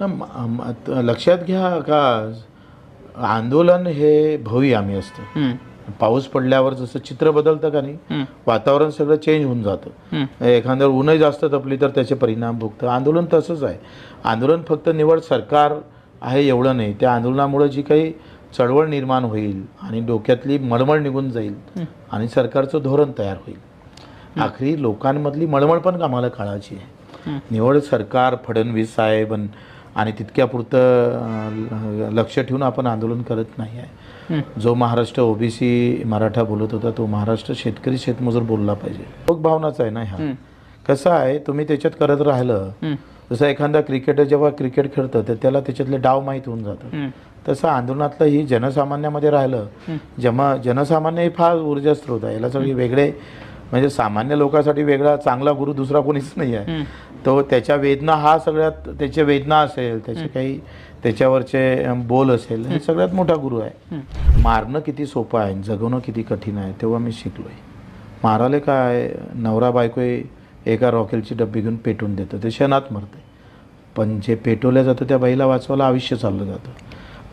लक्षात घ्या का आंदोलन हे भव्य आम्ही असतं. पाऊस पडल्यावर जसं चित्र बदलतं का नाही वातावरण सगळं चेंज होऊन जातं. एखाद्यावर ऊनही जास्त तपली तर त्याचे परिणाम भोगतं. आंदोलन तसंच आहे. आंदोलन फक्त निवड सरकार आहे एवढं नाही. त्या आंदोलनामुळे जी काही चळवळ निर्माण होईल आणि डोक्यातली मळमळ निघून जाईल आणि सरकारचं धोरण तयार होईल. आखरी लोकांमधली मळमळ पण आम्हाला काळाची आहे. निवड सरकार फडणवीस साहेब आणि तितक्यापुरतं लक्ष ठेवून आपण आंदोलन करत नाही आहे. जो महाराष्ट्र ओबीसी मराठा बोलत होता तो महाराष्ट्र शेतकरी शेतमजूर बोलला पाहिजे. लोक भावनाच आहे ना ह्या. कसं आहे तुम्ही त्याच्यात करत राहिलं जसं एखादा क्रिकेटर जेव्हा क्रिकेट खेळतं तर त्याला त्याच्यातले डाव माहीत होऊन जातं. तसं आंदोलनातलं ही जनसामान्यामध्ये राहिलं जमा जनसामान्य हे फार ऊर्जा स्रोत आहे याला सगळी वेगळे म्हणजे सामान्य लोकांसाठी वेगळा चांगला गुरु दुसरा कोणीच नाही आहे. तो त्याच्या वेदना हा सगळ्यात त्याचे वेदना असेल त्याचे काही त्याच्यावरचे बोल असेल हे सगळ्यात मोठा गुरु आहे. मारणं किती सोपं आहे जगवणं किती कठीण आहे तेव्हा मी शिकलो आहे माराले काय नवरा बायको एका रॉकेलची डब्बी घेऊन पेटून देतं ते क्षणात मरते पण जे पेटवलं जातं त्या बाईला वाचवायला आयुष्य चाललं जातं.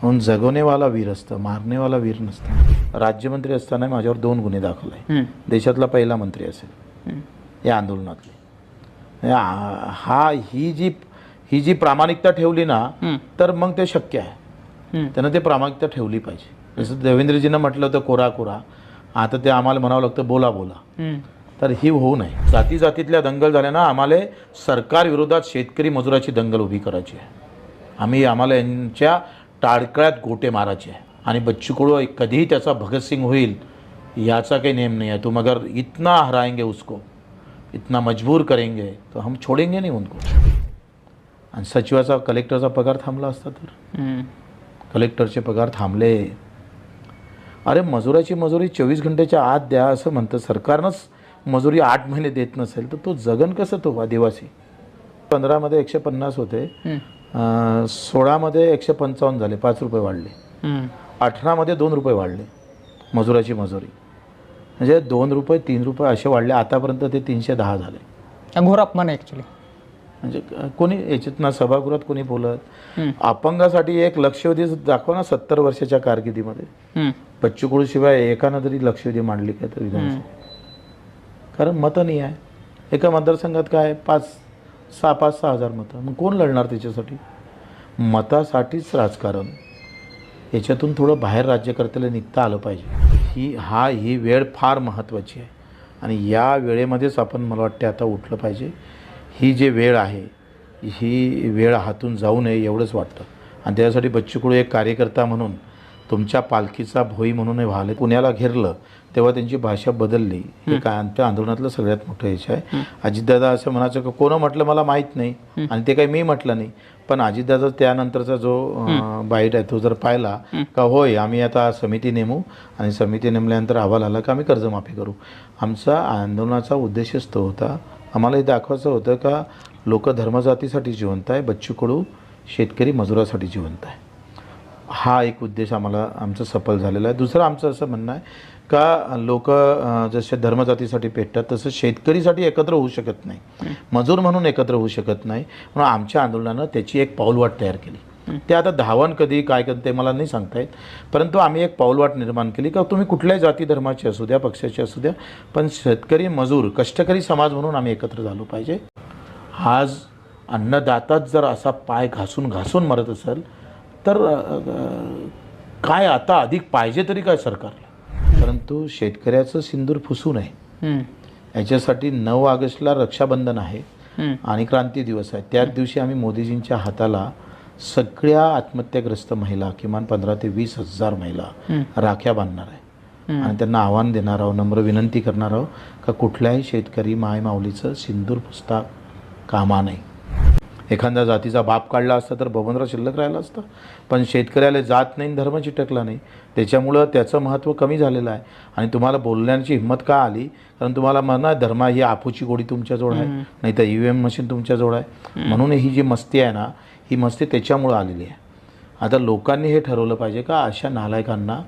म्हणून जगवणेवाला वीर असतं मारणेवाला वीर नसतं. राज्यमंत्री असताना माझ्यावर दोन गुन्हे दाखल आहे देशातला पहिला मंत्री असेल. या आंदोलनातले. या- हा ही जी ही जी प्रामाणिकता ठेवली ना. तर मग ते शक्य आहे. त्यानं ते प्रामाणिकता ठेवली पाहिजे. जसं देवेंद्रजीनं म्हटलं होतं कोरा कोरा. आता ते आम्हाला म्हणावं लागतं बोला बोला. तर ही होऊ नये. जाती जातीतल्या दंगल झाल्या ना आम्हाला सरकार विरोधात शेतकरी मजुराची दंगल उभी करायची आहे. आम्ही आम्हाला यांच्या टाळकळ्यात गोटे मारायचे. आणि बच्चू कडू कधीही त्याचा भगतसिंग होईल याचा काही नेम नाही आहे. तुम अगर इतना हराएंगे उसको इतना मजबूर करेंगे तो हम छोडेंगे नहीं उनको. आणि सचिवाचा कलेक्टरचा पगार थांबला असता तर. कलेक्टरचे पगार थांबले. अरे मजुराची मजुरी चोवीस घंटेच्या आत द्या असं म्हणतं. सरकारनंच मजुरी आठ महिने देत नसेल तर तो जगन कसं तो आदिवासी? पंधरामध्ये एकशे पन्नास होते. सोळामध्ये एकशे पंचावन्न झाले पाच रुपये वाढले. अठरामध्ये दोन रुपये वाढले मजुराची मजुरी. म्हणजे दोन रुपये तीन रुपये असे वाढले आतापर्यंत ते तीनशे दहा झाले. घोर अपमान आहे ॲक्च्युली म्हणजे कोणी याच्यात ना सभागृहात कोणी बोलत. अपंगासाठी एक लक्षवेधी दाखवा ना सत्तर वर्षाच्या कारकिर्दीमध्ये. बच्चू कडू शिवाय एकानं तरी लक्षवेधी मांडली काय तर विधानसभा कारण मतं नाही आहे. एका मतदारसंघात काय? पाच सहा पाच सहा हजार मतं. मग कोण लढणार त्याच्यासाठी? मतासाठीच राजकारण. याच्यातून थोडं बाहेर राज्यकर्त्याला निघता आलं पाहिजे. ही हा ही वेळ फार महत्त्वाची आहे. आणि या वेळेमध्येच आपण मला वाटते आता उठलं पाहिजे. ही जे वेळ आहे ही वेळ हातून जाऊ नये एवढंच वाटतं. आणि त्यासाठी बच्चू कडू एक कार्यकर्ता म्हणून तुमच्या पालखीचा भोई म्हणून व्हाले. पुण्याला घेरलं तेव्हा त्यांची भाषा बदलली. हे काय त्या आंदोलनातलं सगळ्यात मोठं यश आहे. अजितदादा असं म्हणायचं की कोणं म्हटलं मला माहीत नाही. आणि ते काही मी म्हटलं नाही. पण अजितदादा त्यानंतरचा जो बाईट आहे तो जर पाहिला का होय आम्ही आता समिती नेमू आणि समिती नेमल्यानंतर अहवाल आला का आम्ही कर्जमाफी करू. आमचा आंदोलनाचा उद्देशच तो होता. आम्हाला हे दाखवायचं होतं का लोक धर्मजातीसाठी जिवंत आहे बच्चू कडू शेतकरी मजुरासाठी जिवंत आहे. हा एक उद्देश आम्हाला आमचं सफल झालेला आहे. दुसरं आमचं असं म्हणणं आहे का लोक जसे धर्मजातीसाठी पेटतात तसं शेतकरीसाठी एकत्र होऊ शकत नाही. मजूर म्हणून एकत्र होऊ शकत नाही. म्हणून आमच्या आंदोलनानं त्याची एक पाऊलवाट तयार केली. ते आता धावण कधी काय कधी ते मला नाही सांगता येत. परंतु आम्ही एक पाऊलवाट निर्माण केली का तुम्ही कुठल्याही जाती धर्माचे असू द्या पक्षाचे असू द्या पण शेतकरी मजूर कष्टकरी समाज म्हणून आम्ही एकत्र झालो पाहिजे. आज अन्नदाताच जर असा पाय घासून घासून मरत असेल तर काय आता अधिक पाहिजे तरी काय सरकारला परंतु शेतकऱ्याचं सिंदूर फुसू नये. याच्यासाठी नऊ ऑगस्टला रक्षाबंधन आहे आणि क्रांती दिवस आहे. त्याच दिवशी आम्ही मोदीजींच्या हाताला सगळ्या आत्महत्याग्रस्त महिला किमान पंधरा ते वीस हजार महिला राख्या बांधणार आहे. आणि त्यांना आव्हान देणार आहोत नम्र विनंती करणार आहोत का कुठल्याही शेतकरी माय माऊलीचं सिंदूर पुसता कामा नाही एखाद्या जातीचा बाप काढला असता तर बबनराव शिल्लक राहिला असता. पण शेतकऱ्याला जात नाही धर्म चिटकला नाही. त्याच्यामुळं त्याचं महत्त्व कमी झालेलं आहे. आणि तुम्हाला बोलण्याची हिंमत का आली? कारण तुम्हाला म्हणा धर्मा ही आपूची गोडी तुमच्याजवळ आहे. नाही तर ई व्ही एम मशीन तुमच्याजवळ आहे. म्हणून ही जी मस्ती आहे ना ही मस्ती त्याच्यामुळं आलेली आहे. आता लोकांनी हे ठरवलं पाहिजे का? अशा नालायकांना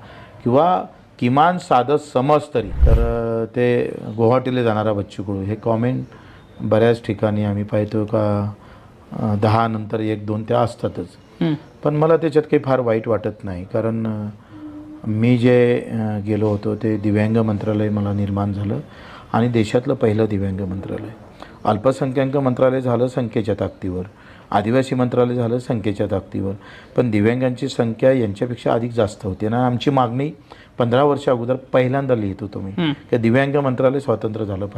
किंवा किमान साधं समज तरी. तर ते गुवाहाटीला जाणारा बच्चू कडू हे कॉमेंट बऱ्याच ठिकाणी आम्ही पाहतो का? दहा नंतर एक दोन त्या असतातच. पण मला त्याच्यात काही फार वाईट वाटत नाही. कारण मी जे गेलो होतो ते दिव्यांग मंत्रालय मला निर्माण झालं आणि देशातलं पहिलं दिव्यांग मंत्रालय. अल्पसंख्याक मंत्रालय झालं संख्येच्या ताकदीवर. आदिवासी मंत्रालय झालं संख्येच्या ताकदीवर. पण दिव्यांगांची संख्या यांच्यापेक्षा अधिक जास्त होती. आणि आमची मागणी पंधरा वर्षा अगोदर पहिल्यांदा लिहित होतो मी. की दिव्यांग मंत्रालय स्वतंत्र झालं पाहिजे.